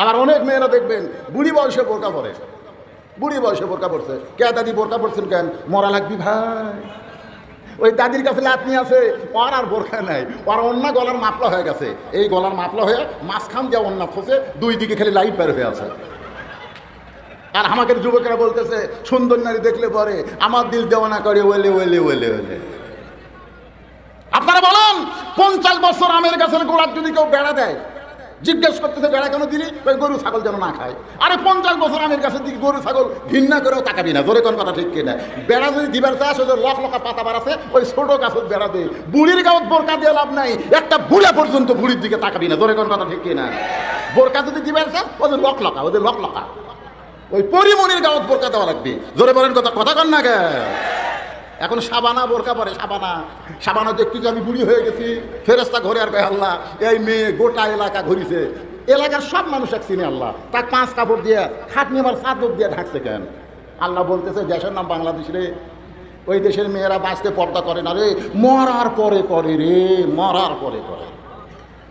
আবার অনেক মেয়েরা দেখবেন বুড়ি বয়সে বোরকা পরে। বুড়ি বয়সে বোরকা পড়ছে কে দাদি বোরকা পড়ছেন কেন? মরা লাগবি ভাই। ওই দাদির কাছে লাতনি আছে, ওর আর বোরখা নাই। ওর অন্য গলার মাপলা হয়ে গেছে। এই গলার মাপলা হয়ে মাঝখান দিয়ে অন্য ফসে দুই দিকে খালি লাইট বের হয়ে আছে। আর আমাকে যুবকেরা বলতেছে, সুন্দর নারী দেখলে পরে আমার দিল দেওয়ানা করে, ওলে ওলে ওলে ওলে। আপনারা বলেন, পঞ্চাশ বছর আমের গাছের গোড়ার যদি কেউ বেড়া দেয় জিজ্ঞেস করতেছে, বেড়া কেন দিলি? ওই গরু, ছাগল যেন না খায়। আরে, পঞ্চাশ বছর আমের গাছের দিকে গরু, ছাগল ঘৃণা করেও তাকাবি না, ধরে কোন কথা ঠিক কিনা? বেড়া যদি দিবার চাষ ওদের লক লকা পাতা বাড়াছে ওই ছোট গাছের বেড়া দে। বুড়ির গাঁত বোরকা দিয়ে লাভ নাই, একটা বুড়া পর্যন্ত বুড়ির দিকে তাকাবি না, ধরে কোন কথা ঠিক কিনা? বোরকা যদি দিবার চাষ ওদের লক লকা ওদের লক লকা। ওই পরিমণির গাঁত বোরকা দেওয়া লাগবে। জোরে বলেন কথা কথা কন না কে এখন সাবানা বোরকা পরে সাবানা। সাবানা দেখতে যে আমি বুড়ি হয়ে গেছি ফেরেস্তা ঘরে আর কয়, আল্লাহ, এই মেয়ে গোটা এলাকা ঘুরিছে। এলাকার সব মানুষ এক চিনে, আল্লাহ। তার পাঁচ কাপড় দিয়ে, খাটনি আমার চাদর দিয়ে ঢাকছে কেন? আল্লাহ বলতেছে, দেশের নাম বাংলাদেশ রে। ওই দেশের মেয়েরা বাঁচতে পর্দা করে না রে। মরার পরে করে রে, মরার পরে করে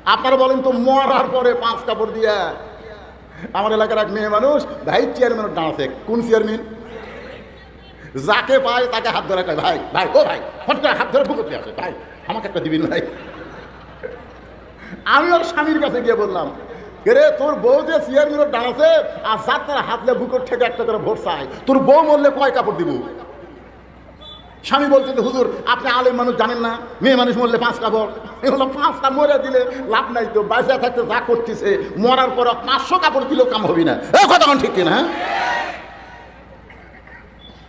আপনারা বলেন তো, মরার পরে পাঁচ কাপড় দিয়া? আমার এলাকার এক মেয়ে মানুষ, ভাই চেয়ারম্যান দাঁড়াচ্ছে কোন চেয়ারম্যান যাকে পায় তাকে হাত ধরে কয়, ভাই ভাই, ও ভাই ফট করে হাত ধরে বুকুতে আসে, ভাই, আমাকে একটা দিবিন ভাই। আমি ওর স্বামীর কাছে গিয়ে বললাম রে, তোর বউ যে চেয়ারম্যানের দাঁড়াছে আর যার তারা হাতলে বুকুর থেকে একটা করে ভোট চায়, তোর বউ মরলে কয় কাপড় দিব? স্বামী বলছে হুজুর, আপনি আলেম মানুষ জানেন না, মেয়ে মানুষ মরলে পাঁচ কাপড়। এগুলো পাঁচটা মরে দিলে লাভ নাই তো বাইসা থাকতে যা করতেছে, মরার পর পাঁচশো কাপড় দিলেও কাম হবি না। এ কথা ঠিক কিনা হ্যাঁ?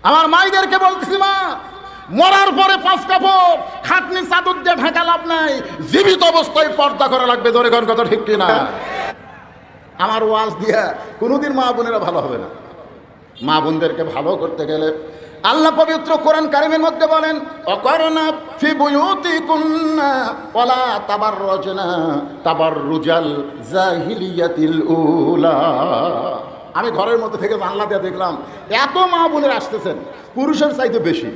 আমার মাইদেরকে বলতেছি, মা, মরার পরে পাঁচ কাপড়, খাটনি, চাদর দিয়ে ঢাকা লাভ নাই। জীবিত অবস্থায় পর্দা করা লাগবে ধরে কোন কথা ঠিক কিনা? আমার ওয়াজ দিয়া কোনোদিন মা বোনেরা ভালো হবে না। মা বোনদেরকে ভালো করতে গেলে আল্লাহ পবিত্র কোরআন কারিমের মধ্যে বলেন অকরণা ফি বুয়ুতি কুন্না ওয়ালা তাবাররুজনা, তাবাররুজাল জাহিলিয়াতিল উলা। আমি ঘরের মধ্যে থেকে জানলা দিয়ে দেখলাম, এত মা বোনের আসতেছেন, পুরুষের চাইতে বেশি।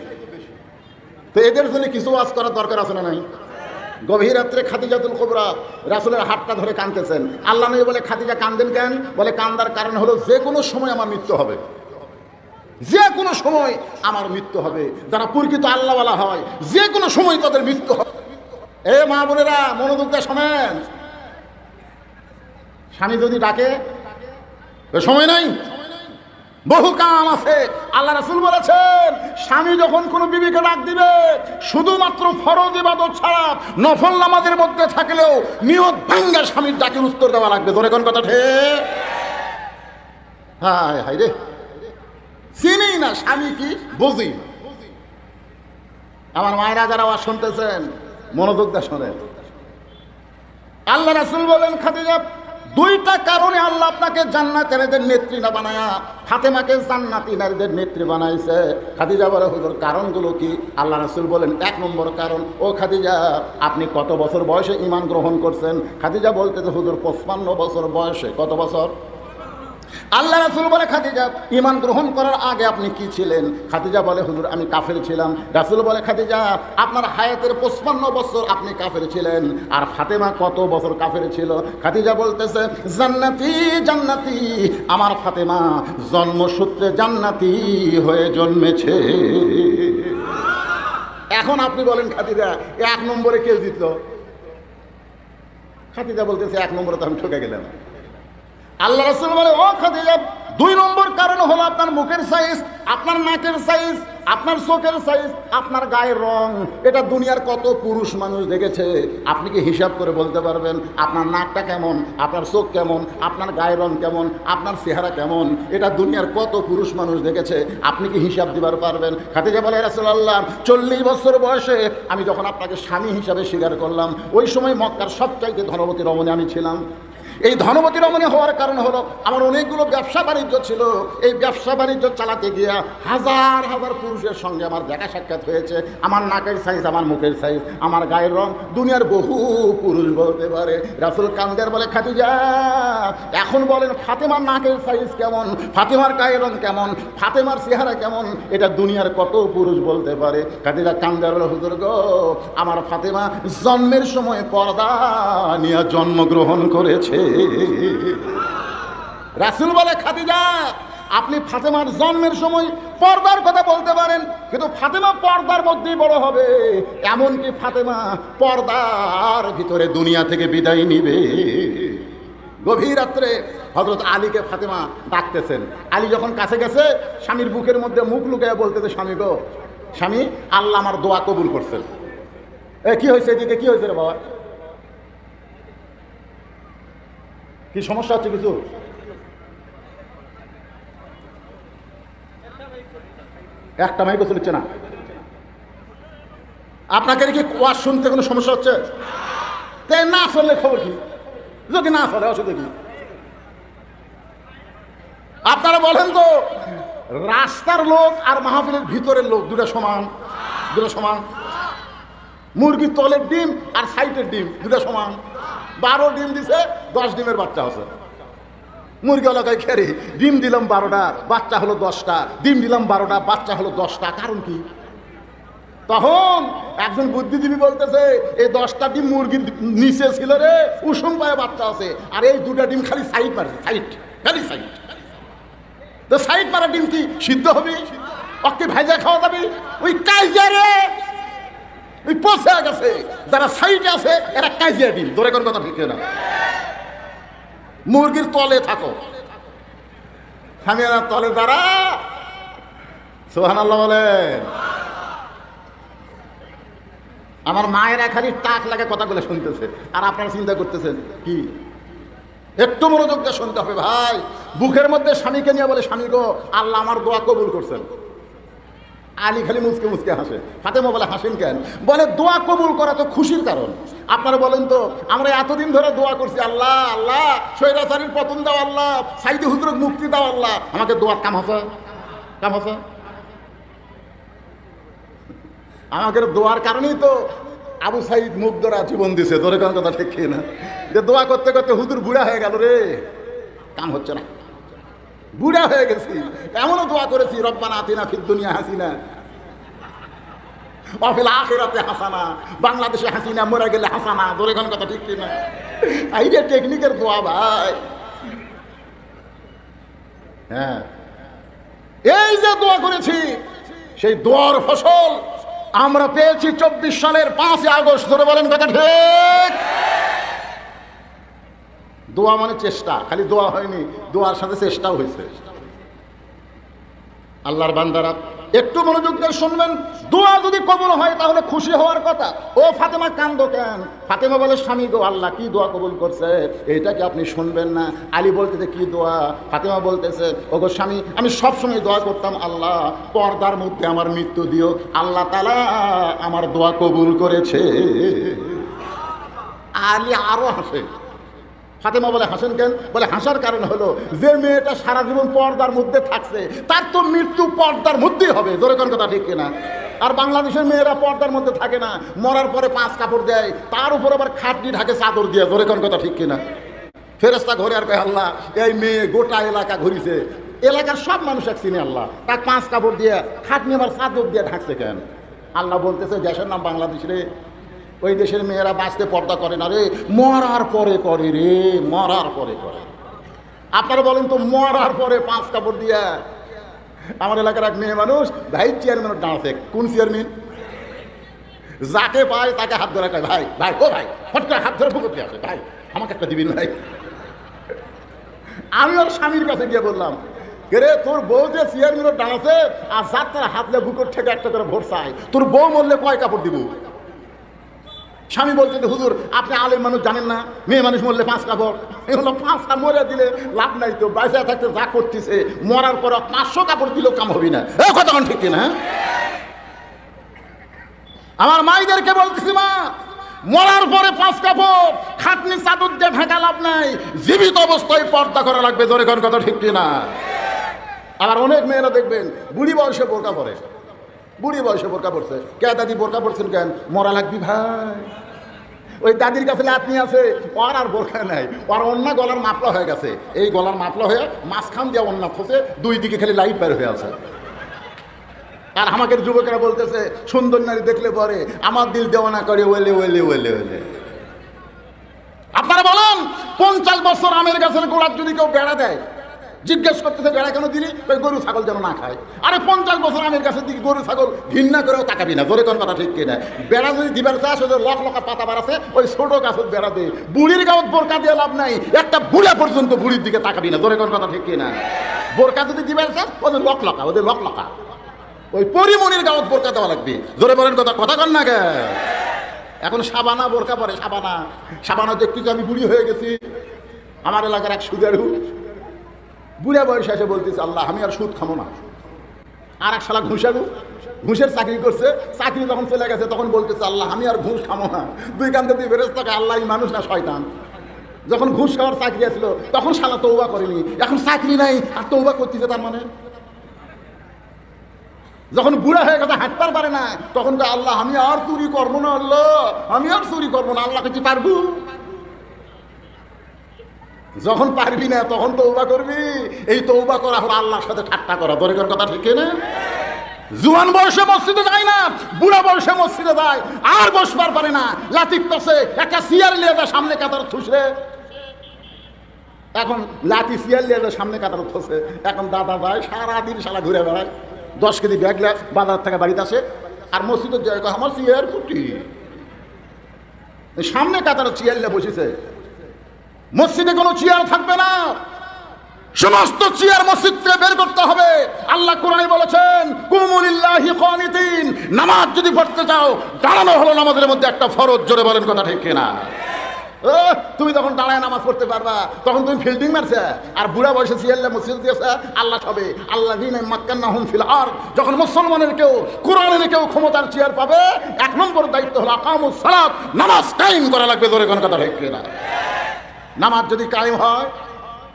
তো এদের জন্য কিছু ওয়াজ করার দরকার আছে না নাই? গভীর রাত্রে খাদিজাতুল কোবরা রাসুলের হাতটা ধরে কাঁদতেছেন। আল্লাহ নবী বলে, খাদিজা, কান্দেন কেন? বলে, কান্দার কারণ হলো যে কোনো সময় আমার মৃত্যু হবে। যে কোনো সময় আমার মৃত্যু হবে। যারা প্রকৃত আল্লাহওয়ালা হয়, যে কোনো সময় তাদের মৃত্যু হবে। এ মা বোনেরা, মনোযোগ দিয়ে শোনেন। স্বামী যদি ডাকে সময় নাই? বহু কাম আছে, আল্লাহ রাসুল বলেছেন, স্বামী যখন কোনো বিবিকে ডাক দিবে, শুধুমাত্র ফরজ ইবাদত ছাড়া নফল নামাজের মধ্যে থাকলেও নিয়ত ভাঙ্গা স্বামীর ডাকের উত্তর দেওয়া লাগবে। ধরে কোন কথা ঠে হায় হায় রে। চিনি না, স্বামী কি? বুঝি। আমার মায়েরা যারা আওয়াজ শুনতেছেন, মনোযোগ দিয়ে শোনেন। আল্লাহ রাসুল বলেন, খাদিজা দুইটা কারণে আল্লাহ আপনাকে জান্নাত নারীদের নেত্রী না বানায়া, ফাতেমাকে জান্নাতি নারীদের নেত্রী বানাইছে। খাদিজা বলে, হুজুর, কারণগুলো কি? আল্লাহ রাসুল বলেন, এক নম্বর কারণ, ও খাদিজা, আপনি কত বছর বয়সে ইমান গ্রহণ করছেন? খাদিজা বলতে যে হুজুর, পঁচপান্ন বছর বয়সে, কত বছর? আল্লাহ রাসুল বলে, খাদিজা ইমান গ্রহণ করার আগে আপনি কি ছিলেন? খাদিজা বলে, হুজুর, আমি কাফের ছিলাম। রাসুল বলে, খাদিজা, আপনার হায়াতের পঁচপান্ন বছর আপনি কাফের ছিলেন। আর ফাতেমা কত বছর কাফের ছিল? খাদিজা বলতেছে, জান্নাতি জান্নাতি, আমার ফাতেমা জন্মসূত্রে জান্নাতি হয়ে জন্মেছে। এখন আপনি বলেন, খাদিজা, এক নম্বরে কে জিতল? খাদিজা বলতেছে, এক নম্বরে তো আমি ঠকে গেলাম। আল্লাহ রসুল বলে, ও খাদিজা, দুই নম্বর কারণ হলো আপনার মুখের সাইজ, আপনার নাকের সাইজ, আপনার চোখের সাইজ, আপনার গায়ের রং। এটা দুনিয়ার কত পুরুষ মানুষ দেখেছে। আপনি কি হিসাব করে বলতে পারবেন, আপনার নাকটা কেমন, আপনার চোখ কেমন, আপনার গায়ের রং কেমন, আপনার চেহারা কেমন? এটা দুনিয়ার কত পুরুষ মানুষ দেখেছে। আপনি কি হিসাব দিবার পারবেন? খাদিজা বলে রাসুল্লাহ চল্লিশ বছর বয়সে আমি যখন আপনাকে স্বামী হিসাবে স্বীকার করলাম, ওই সময় মক্কার সবচাইতে ধনবতী রমণী আমি ছিলাম। এই ধনবতী রমণী হওয়ার কারণ হলো আমার অনেকগুলো ব্যবসা বাণিজ্য ছিল। এই ব্যবসা বাণিজ্য চালাতে গিয়া হাজার হাজার পুরুষের সঙ্গে আমার দেখা সাক্ষাৎ হয়েছে। আমার নাকের সাইজ, আমার মুখের সাইজ, আমার গায়ের রং দুনিয়ার বহু পুরুষ বলতে পারে। রাসুল কান্দের বলে, খাদিজা, এখন বলেন ফাতেমার নাকের সাইজ কেমন? ফাতেমার গায়ের রং কেমন? ফাতেমার চেহারা কেমন? এটা দুনিয়ার কত পুরুষ বলতে পারে। খাদিজা কান্দের বলে, হুজুর গো, আমার ফাতেমা জন্মের সময় পর্দা নিয়ে জন্মগ্রহণ করেছে। রাসুল বলে, খাদিজা, আপনি ফাতেমার জন্মের সময় পর্দার কথা বলতে পারেন, কিন্তু ফাতেমা পর্দার মধ্যেই বড় হবে। এমনকি ফাতেমা পর্দার ভিতরে দুনিয়া থেকে বিদায় নিবে। গভীর রাত্রে হজরত আলীকে ফাতেমা ডাকতেছেন। আলী যখন কাছে গেছে, স্বামীর বুকের মধ্যে মুখ লুকিয়ে বলতেছে, স্বামী গো, স্বামী, আল্লাহ আমার দোয়া কবুল করছেন। এ, কি হয়েছে এদিকে? কি হয়েছে রে বাবা? কি সমস্যা হচ্ছে কিছু? একটা মাইকও চলছে না। আপনাকে কি ওয়াজ শুনতে কোনো সমস্যা হচ্ছে? তাই না চললে খবর কি? যদি না চলে অসুবিধা কি? আপনারা বলেন তো, রাস্তার লোক আর মাহফিলের ভিতরের লোক দুটা সমান দুটা সমান। মুরগির তলের ডিম আর সাইটের ডিম দুটা সমান। বারো ডিম দিছে, দশ ডিমের বাচ্চা আছে। মুরগি এলাকায় খেরে, ডিম দিলাম বারোটা, বাচ্চা হলো দশটা, ডিম দিলাম বারোটা, বাচ্চা হলো দশটা। কারণ কি? তখন একজন বুদ্ধিজীবী বলতেছে এই দশটা ডিম মুরগির নিচে ছিল রে, উষুম পায়ে বাচ্চা আছে, আর এই দুটা ডিম খালি সাইড মারছে সাইড, খালি সাইড। তো সাইড পারা ডিম কি, সিদ্ধ হবে? ওকে ভাইজা খাওয়া যাবে? ওই কাইজা রে! ওই গেছে। যারা সাইডে আছে, এরা কাইজিয়া ডিম ধরে কোন কথা ঠিক না মুরগির তলে থাকো। সামিয়ানার তলে দাঁড়া। সোহান আল্লাহ বলেন। আমার মায়ের খালি টাক লাগে কথাগুলো শুনতেছে। আর আপনারা চিন্তা করতেছেন, কি? একটু মনোযোগ দিয়ে শুনতে হবে, ভাই। বুকের মধ্যে স্বামীকে নিয়ে বলে, স্বামী গো, আল্লাহ আমার দোয়া কবুল করছেন। আলী খালি মুসকে মুসকে হাসে, ফাতেমা বলে, হাসেন কেন? বলে, দোয়া কবুল করা তো খুশির কারণ। আপনারা বলেন তো, আমরা এতদিন ধরে দোয়া করছি, আল্লাহ আল্লাহ সৈরাচারীর পতন দাও, আল্লাহ, সাইদি হুজরক মুক্তি দাও, আল্লাহ। আমাকে দোয়ার কাম হাসা, কাম হসা। আমাদের দোয়ার কারণেই তো আবু সাইদ মুগ্ধরা জীবন দিছে, তোর কথা ঠিক না? যে দোয়া করতে করতে হুজুর বুড়া হয়ে গেল রে, কাম হচ্ছে না। বুড়া হয়ে গেছি। এমনও দোয়া করেছি, রব্বানা আতিনা ফিদ দুনিয়া হাসিনা অফিল আখেরাতে হাসানা। বাংলাদেশে হাসিনা মরে গেলে হাসানা কোন কথা ঠিক কি না এই যে টেকনিকের দোয়া ভাই। হ্যাঁ। এই যে দোয়া করেছি, সেই দোয়ার ফসল আমরা পেয়েছি চব্বিশ সালের পাঁচই আগস্ট, ধরে বলেন কথা ঠিক? দোয়া মানে চেষ্টা, খালি দোয়া হয়নি, দোয়ার সাথে চেষ্টাও হয়েছে। আল্লাহর বান্দারা, একটু মনোযোগ দিয়ে শুনবেন, দোয়া যদি কবল হয় তাহলে খুশি হওয়ার কথা। ও ফাতেমা, কান্দ কেন? ফাতেমা বলে, স্বামী গো, আল্লাহ কি দোয়া কবুল করছে? এটা কি আপনি শুনবেন না? আলী বলতেছে, কি দোয়া? ফাতেমা বলতেছে ও গো স্বামী, আমি সবসময় দোয়া করতাম, আল্লাহ, পর্দার মধ্যে আমার মৃত্যু দিও। আল্লাহ তালা আমার দোয়া কবুল করেছে। আলী আরও হাসে। ফাতেমা বলে, হাসেন কেন? বলে, হাসার কারণ হলো যে মেয়েটা সারা জীবন পর্দার মধ্যে থাকছে, তার তো মৃত্যু পর্দার মধ্যেই হবে। জোরে কোন কথা ঠিক কিনা? আর বাংলাদেশের মেয়েরা পর্দার মধ্যে থাকে না, মরার পরে পাঁচ কাপড় দেয়, তার উপর আবার খাটনি ঢাকে চাদর দিয়ে, জোরে কোন কথা ঠিক কিনা? ফেরেস্তা ঘরে আর কয়, আল্লাহ, এই মেয়ে গোটা এলাকা ঘুরিছে। এলাকার সব মানুষ এক চিনে, আল্লাহ তার পাঁচ কাপড় দিয়ে, খাটনি আবার চাদর দিয়ে ঢাকছে কেন? আল্লাহ বলতেছে, দেশের নাম বাংলাদেশ রে ওই দেশের মেয়েরা বাঁচতে পর্দা করে না রে। মরার পরে করে রে, মরার পরে করে। আপনারা বলেন তো, মরার পরে পাঁচ কাপড় দিয়া? আমার এলাকার এক মেয়ে মানুষ, ভাই চেয়ারম্যান ডান্সে কোন চেয়ারম্যান যাকে পায় তাকে হাত ধরে কয়, ভাই ভাই, ও ভাই ফট করে হাত ধরে পুকুরতে আসে, ভাই, আমাকে একটা দিবিন ভাই? আমি ওর স্বামীর কাছে গিয়ে বললাম রে, তোর বউ যে চেয়ারম্যানের ডান্সে আর যাত্রা হাতলে বুকুর থেকে একটা করে ভোট চাই তোর বউ মরলে কয় কাপড় দিব? স্বামী বলছে হুজুর, আপনি আলেম মানুষ জানেন না, মেয়ে মানুষ মরলে পাঁচ কাপড়। এগুলো পাঁচটা মরে দিলে লাভ নাই তো, বাইসা থাকতে যা করতেছে, মরার পর পাঁচশো কাপড় দিলেও কাম হবি না। এ কতক্ষণ ঠিক না হ্যাঁ? আমার মাইদেরকে বলতেছি, মা, মরার পরে পাঁচ কাপড়, খাটনি চাদর দিয়ে ঢাকা লাভ নাই, জীবিত অবস্থায় পর্দা করা লাগবে। জোরে কথা ঠিক না আবার অনেক মেয়েরা দেখবেন, বুড়ি বয়সে বোরকা পরে। বুড়ি বয়সে বোরকা পড়ছে কে দাদি বোরকা পড়ছেন কেন? মরা লাগবি ভাই। ওই দাদির কাছে লাতনি আছে। ওর আর বোরখা নাই। ওর অন্য গলার মাপলা হয়ে গেছে। এই গলার মাপলা হয়ে মাঝখান দিয়ে অন্য খসে দুই দিকে খালি লাইট বের হয়ে আছে। আর আমাকে যুবকেরা বলতেছে, সুন্দর নারী দেখলে পরে আমার দিল দেওয়ানা করে, ওলে ওলে ওলে ওলে। আপনারা বলেন, পঞ্চাশ বছর আমের গাছের গোড়ার যদি কেউ বেড়া দেয় জিজ্ঞেস করতেছে, বেড়া কেন দিলি? ওই গরু, ছাগল যেন না খায়। আরে, পঞ্চাশ বছর আমের কাছে দিকে গরু, ছাগল ঘৃণা করেও তাকাবি না, জোরে কোন কথা ঠিক কিনা? বেড়া যদি দিবার চাষ ওদের লক লকা পাতা বাড়াছে ওই ছোট গাছের বেড়া দে। বুড়ির গাঁত বোরকা দিয়ে লাভ নাই, একটা বুড়া পর্যন্ত বুড়ির দিকে তাকাবি না, জোরে কোন কথা ঠিক কিনা? বোরকা যদি দিবার চাষ ওদের লক লকা, ওদের লক লকা। ওই পরিমণির গাঁত বোরকা দেওয়া লাগবে। জোরে বলেন কথা কথা কন না কে? এখন সাবানা, বোরকা পরে সাবানা। সাবানা দেখতেছি আমি বুড়ি হয়ে গেছি। আমার এলাকার এক সুদেরু বুড়া বয়সে এসে বলতেছে, আল্লাহ, আমি আর সুদ খামো না। আর এক শালা ঘুষারু ঘুষের চাকরি করছে। চাকরি যখন চলে গেছে, তখন বলতেছে, আল্লাহ, আমি আর ঘুষ খামো না। দুই কান্দে দুই বেরোজ থাকে আল্লাহ মানুষ না শয়তান। যখন ঘুষ খাওয়ার চাকরি আছিল, তখন শালা তৌবা করেনি। এখন চাকরি নাই, আর তৌবা করতেছে তার মানে? যখন বুড়া হয়ে গেছে হাঁটতে পারে না তখন তো আল্লাহ, আমি আর চুরি করব না, আল্লাহ। আমি আর চুরি করব না, আল্লাহ কি পারব? যখন পারবি না, তখন তৌবা করবি। এই তৌবা করা হলো আল্লাহর সাথে ঠাট্টা করা। দরকার কথা ঠিক না জুয়ান বয়সে মসজিদে যায় না, বুড়া বয়সে মসজিদে যায়, আর বসবার পারে না। লাতিক পাশে একটা সিয়ার লিয়ে যায়, সামনে কাতার থুসে এখন লাতি সিয়ার লিয়ে যায়, সামনে কাতার থসে এখন দাদা যায়, সারাদিন সারা ঘুরে বেড়ায়। দশ কেজি ব্যাগ বাজার থেকে বাড়িতে আসে। আর মসজিদের জায়গা আমার সিয়ার কুটি সামনে কাতার চেয়ার লিয়ে বসেছে। মসজিদে কোনো চেয়ার থাকবে না। সমস্ত চেয়ার মসজিদ থেকে বের করতে হবে। আল্লাহ কোরআনে বলেছেন, কুমুলিল্লাহি কানিতিন নামাজ যদি পড়তে চাও, দাঁড়ানো হলো নামাজের মধ্যে একটা ফরজ, জোরে বলেন কথা ঠিক কিনা? তুমি যখন দাঁড়ায় নামাজ পড়তে পারবা, তখন তুমি ফিল্ডিং মারছে। আর বুড়া বয়সে সিয়াল্লা মসজিদ দিয়েছে, আল্লাহ হবে আল্লাহ দিন মাক্কান্না হুম ফিল আর যখন মুসলমানের কেউ, কোরআনের কেউ ক্ষমতার চেয়ার পাবে, এক নম্বর দায়িত্ব হলো আকামুস সালাত। নামাজ কায়েম করা লাগবে, জোরে কোন কথা ঠিক কিনা? নামাজ যদি কায়েম হয়,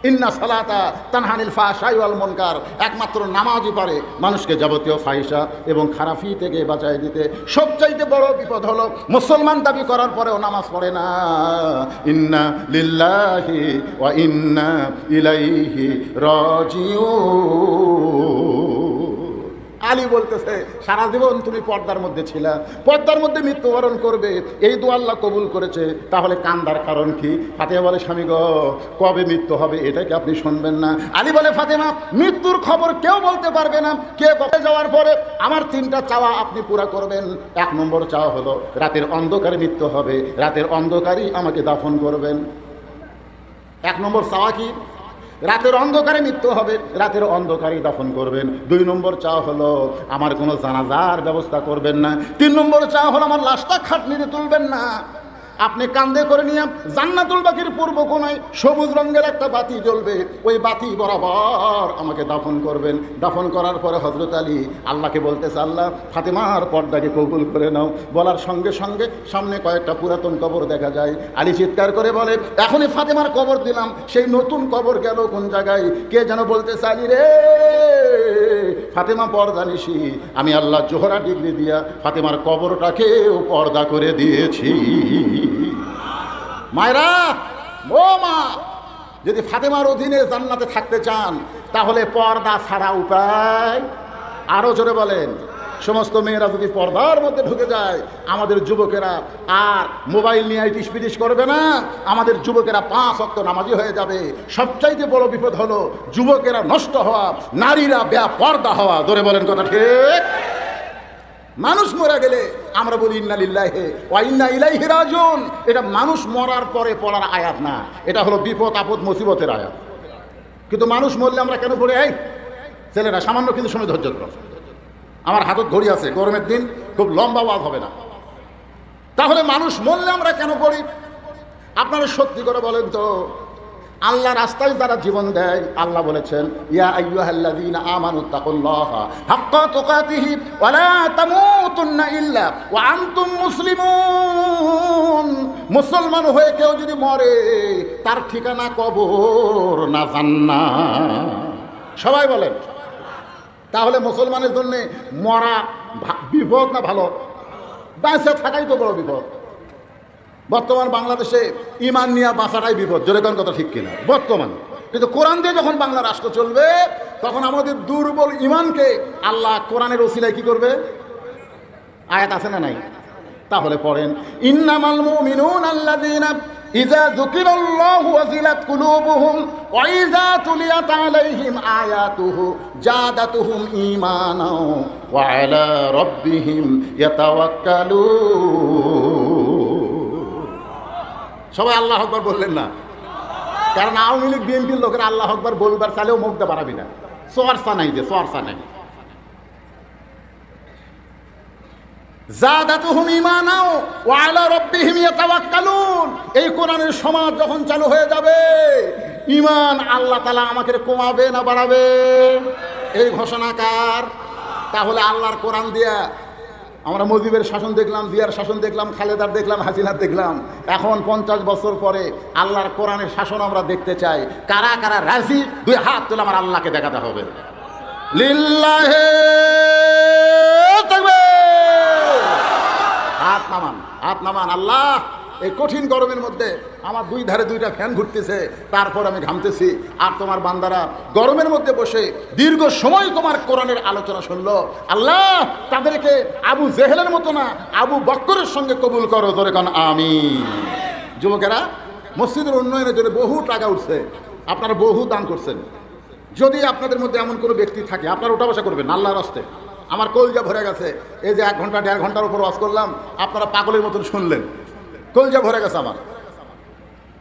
ইন্না সালাতা তানহানিল ফাশাই ওয়াল মুনকার। একমাত্র নামাজই পারে মানুষকে যাবতীয় ফাহিসা এবং খারাফি থেকে বাঁচাই দিতে। সবচাইতে বড় বিপদ হলো মুসলমান দাবি করার পরেও নামাজ পড়ে না। ইন্না লিল্লাহি ওয়া ইন্না ইলাইহি রাজিউন। আলী বলতেছে, সারা জীবন তুমি পর্দার মধ্যে ছিলা, পর্দার মধ্যে মৃত্যুবরণ করবে, এই দু আল্লাহ কবুল করেছে। তাহলে কান্দার কারণ কি? ফাতেমা বলে, স্বামী গ, কবে মৃত্যু হবে এটা কি আপনি শুনবেন না? আলী বলে, ফাতেমা, মৃত্যুর খবর কেউ বলতে পারবে না। কে কবে যাওয়ার পরে আমার তিনটা চাওয়া আপনি পুরা করবেন। এক নম্বর চাওয়া হলো, রাতের অন্ধকারে মৃত্যু হবে। রাতের অন্ধকারই আমাকে দাফন করবেন। এক নম্বর চাওয়া কি? রাতের অন্ধকারে মৃত্যু হবে, রাতের অন্ধকারেই দাফন করবেন। দুই নম্বর চা হলো, আমার কোনো জানাজার ব্যবস্থা করবেন না। তিন নম্বর চা হলো, আমার লাশটা খাটনিতে তুলবেন না। আপনি কান্দে করে নিয়ে জান্নাতুল বাকির পূর্ব কোনায় সবুজ রঙের একটা বাতি জ্বলবে। ওই বাতি বরাবর আমাকে দাফন করবেন। দাফন করার পরে হজরত আলী আল্লাহকে বলতেছে, আল্লাহ, ফাতেমার পর্দাকে কবুল করে নাও। বলার সঙ্গে সঙ্গে সামনে কয়েকটা পুরাতন কবর দেখা যায়। আলী চিৎকার করে বলে, এখনই ফাতেমার কবর দিলাম। সেই নতুন কবর গেল কোন জায়গায়? কে যেন বলতেছে, আলী রে, ফাতেমা পর্দা নিশি। আমি আল্লাহ জোহরা ডিগ্রি দিয়া ফাতেমার কবরটাকেও পর্দা করে দিয়েছি। মায়েরা, ও মা, যদি ফাতেমার অধীনে জান্নাতে থাকতে চান, তাহলে পর্দা ছাড়া উপায় আরও জোরে বলেন। সমস্ত মেয়েরা যদি পর্দার মধ্যে ঢুকে যায়, আমাদের যুবকেরা আর মোবাইল নিয়ে ইটিস পিটিস করবে না, আমাদের যুবকেরা পাঁচ অক্ত নামাজি হয়ে যাবে। সবচাইতে বড় বিপদ হলো যুবকেরা নষ্ট হওয়া, নারীরা ব্যাপ পর্দা হওয়া। ধরে বলেন কথা ঠিক? মানুষ মরা গেলে আমরা বলি ইন্না লিল্লাহে ওয়া ইন্না ইলাইহি রাজিউন। এটা মানুষ মরার পরে পড়ার আয়াত না। এটা হলো বিপদ, আপদ, মুসিবতের আয়াত। কিন্তু মানুষ মরলে আমরা কেন পড়ে? এই ছেলেরা, সামান্য কিন্তু সময় ধৈর্য ধরো। আমার হাতত ঘড়ি আছে, গরমের দিন খুব লম্বা ওয়াজ হবে না। তাহলে মানুষ মরলে আমরা কেন পড়ি? আপনারা সত্যি করে বলেন তো আল্লাহ রাস্তায় যারা জীবন দেয়, আল্লাহ বলেছেন, ইয়া মুসলিমুন। হয়ে কেউ যদি মরে, তার ঠিকানা কবর না জান্নাত। সবাই বলেন। তাহলে মুসলমানের জন্য মরা বিপদ না ভালো? বেঁচে থাকাই তো বড় বিপদ। বর্তমান বাংলাদেশে ইমান নিয়ে বাঁচাটাই বিপদ জোরে কোন কথা ঠিক কিনা বর্তমান কিন্তু কোরআন দিয়ে যখন বাংলা রাষ্ট্র চলবে তখন আমাদের দুর্বল ইমানকে আল্লাহ কোরআনের ওসিলায় কি করবে আয়াত আছে না নাই তাহলে পড়েন ইন্নামাল মুমিনুন আল্লাযীনা إذا ذكر الله وزلت قلوبهم وإذا تليت عليهم آياته زادتهم إيمانا وعلى ربهم يتوكلون সবাই আল্লাহ আকবর বললেন না। কারণ আওয়ামী লীগ, বিএনপির লোকেরা আল্লাহ আকবর বলবার চালেও মুখটা বাড়াবি না। সোয়ারসা নাই যে সোয়ারসা নাই। জাদাতুহুম ঈমানাও ওয়া আলা রাব্বিহিম ইয়াতাওয়াক্কালুন। এই কোরআনের সমাজ যখন চালু হয়ে যাবে, ঈমান আল্লাহ তাআলা আমাকে কমাবে না বাড়াবে। এই ঘোষণাকার তাহলে আল্লাহর কোরআন দিয়া আমরা মজিবের শাসন দেখলাম, জিয়ার শাসন দেখলাম, খালেদার দেখলাম, হাসিনার দেখলাম। এখন পঞ্চাশ বছর পরে আল্লাহর কোরআনের শাসন আমরা দেখতে চাই। কারা কারা রাজি? দুই হাত তুলে আমার আল্লাহকে দেখাতে হবে। লিল্লাহে! হাত নামান হাত নামান, আল্লাহ! এই কঠিন গরমের মধ্যে আমার দুই ধারে দুইটা ফ্যান ঘুরতেছে, তারপর আমি ঘামতেছি। আর তোমার বান্দারা, গরমের মধ্যে বসে দীর্ঘ সময় তোমার কোরআনের আলোচনা শুনলো। আল্লাহ, তাদেরকে আবু জেহেলের মতো না, আবু বক্করের সঙ্গে কবুল করো তোরে কান আমি যুবকেরা, মসজিদের উন্নয়নের জন্য বহু টাকা উঠছে। আপনারা বহু দান করছেন। যদি আপনাদের মধ্যে এমন কোনো ব্যক্তি থাকে, আপনারা ওঠা বসা করবেন, আল্লাহর হস্তে। আমার কলজা ভরে গেছে। এই যে এক ঘণ্টা, দেড় ঘণ্টার উপর ওয়াজ করলাম, আপনারা পাগলের মতন শুনলেন। কলজা ভরে গেছে আমার।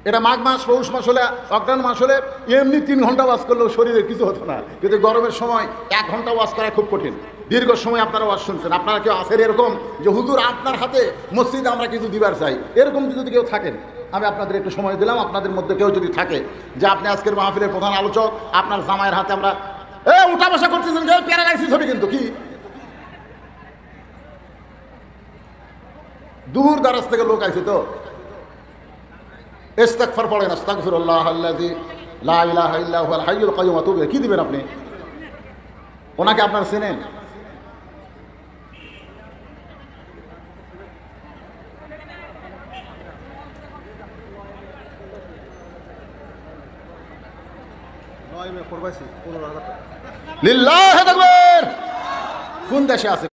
এটা মাঘ মাস, পৌষ মাস হলে অজ্ঞান মাস হলে এমনি তিন ঘণ্টা ওয়াজ করলেও শরীরে কিছু হতো না। কিন্তু গরমের সময় এক ঘণ্টা ওয়াজ করা খুব কঠিন। দীর্ঘ সময় আপনারা ওয়াজ শুনছেন। আপনারা কেউ আছেন এরকম যে, হুজুর, আপনার হাতে মসজিদে আমরা কিছু দিবার চাই। এরকম যদি কেউ থাকেন, আমি আপনাদের একটু সময় দিলাম। আপনাদের মধ্যে কেউ যদি থাকে, যে, আপনি আজকের মাহফিলের প্রধান আলোচক, আপনার জামাইয়ের হাতে আমরা এ, উঠা বসা করতেছেন কেউ প্যারালাইসিস হবে কিন্তু কি দূর দারাজ থেকে লোক আইছে তো। ইস্তাগফার পড়েন আস্তাগফিরুল্লাহ আল্লাযী লা ইলাহা ইল্লা হুয়াল হাইয়ুল কাইয়্যুম আতুবু কি দিবেন আপনি? ওনাকে আপনার চেনেন? লিল্লাহ কোন দেশে আছে?